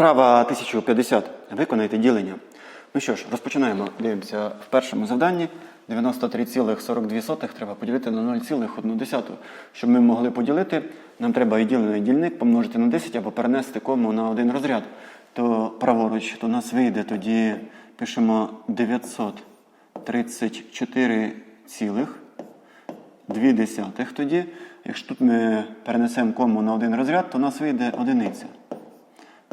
Вправа 1050. Виконайте ділення. Ну що ж, розпочинаємо. Дивимося в першому завданні. 93,42 треба поділити на 0,1. Щоб ми могли поділити, нам треба і ділений дільник помножити на 10 або перенести кому на один розряд. То праворуч то у нас вийде тоді, пишемо 934 цілих. 2 десятих тоді. Якщо тут ми перенесемо кому на один розряд, то у нас вийде одиниця.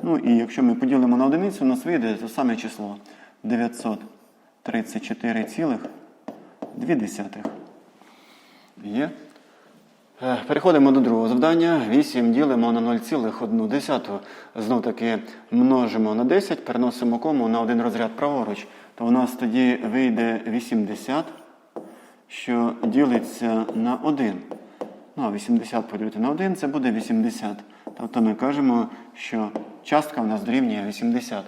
Ну і якщо ми поділимо на одиницю, у нас вийде те саме число 934,2. Є. Е, Переходимо до другого завдання. 8 ділимо на 0,1. Знов таки множимо на 10, переносимо кому на один розряд праворуч. То у нас тоді вийде 80, що ділиться на 1. Ну, а 80 поділити на 1 це буде 80. Тобто ми кажемо, що частка в нас дорівнює 80.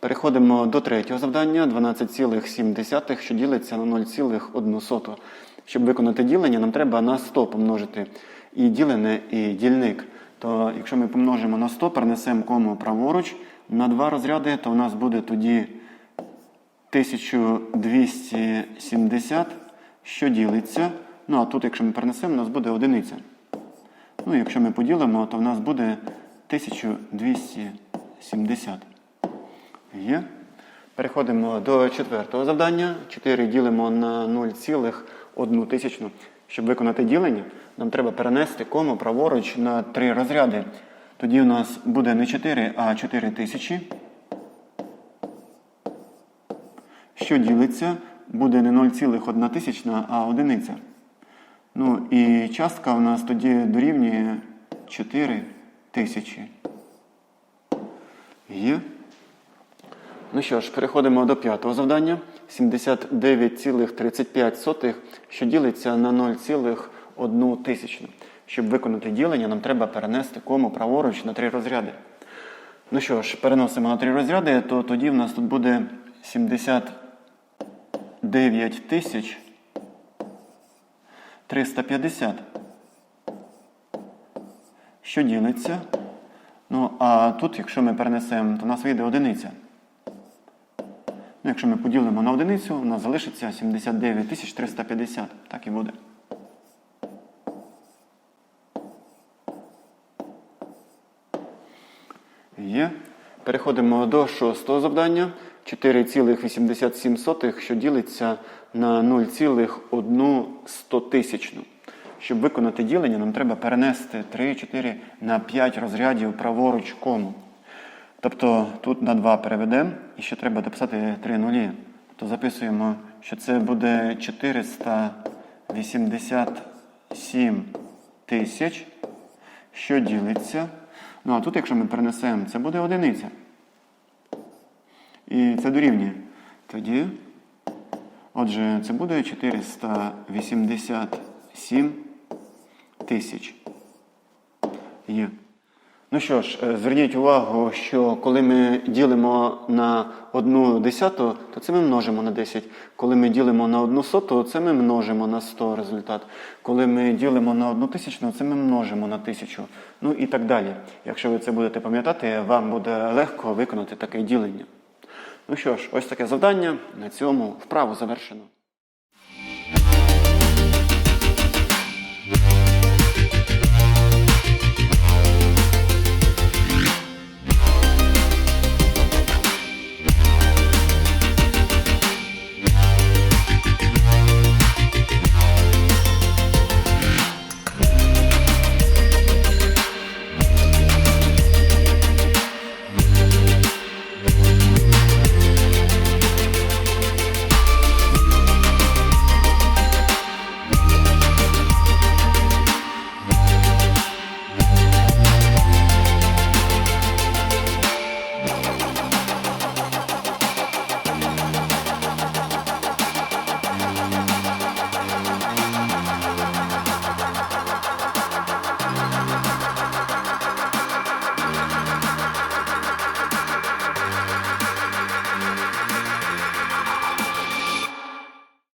Переходимо до третього завдання 12,7, що ділиться на 0,1. Щоб виконати ділення, нам треба на 100 помножити і ділене, і дільник. То якщо ми помножимо на 100, перенесемо кому праворуч на два розряди, то у нас буде тоді 1270, що ділиться. Ну а тут, якщо ми перенесемо, у нас буде одиниця. Ну, якщо ми поділимо, то в нас буде 1270. Є. Переходимо до четвертого завдання. 4 ділимо на 0,1 тисячну. Щоб виконати ділення, нам треба перенести кому праворуч на 3 розряди. Тоді у нас буде не 4, а 4 тисячі. Що ділиться, буде не 0,1 тисячна, а одиниця. Ну і частка у нас тоді дорівнює 4 тисячі. Є. Ну що ж, переходимо до п'ятого завдання. 79,35, що ділиться на 0,1 тисячну. Щоб виконати ділення, нам треба перенести кому праворуч на три розряди. Ну що ж, переносимо на три розряди, то тоді в нас тут буде 79 тисяч 350. Що ділиться? Ну, а тут, якщо ми перенесемо, то у нас вийде одиниця. Ну, якщо ми поділимо на одиницю, у нас залишиться 79 350. Так і буде. Є. Переходимо до шостого завдання. 4,87, що ділиться на 0,1 тисячну. Щоб виконати ділення, нам треба перенести 3, 4 на 5 розрядів праворуч кому. Тобто тут на 2 переведемо і ще треба дописати 3 нулі. То записуємо, що це буде 487 тисяч, що ділиться. Ну а тут, якщо ми перенесемо, це буде одиниця. І це дорівнює. Тоді, отже, це буде 487 тисяч. Є. Ну що ж, е, зверніть увагу, що коли ми ділимо на одну десяту, то це ми множимо на 10. Коли ми ділимо на одну соту, це ми множимо на 100 результат. Коли ми ділимо на одну тисячну, це ми множимо на тисячу. Ну і так далі. Якщо ви це будете пам'ятати, вам буде легко виконати таке ділення. Ну що ж, ось таке завдання. На цьому вправу завершено.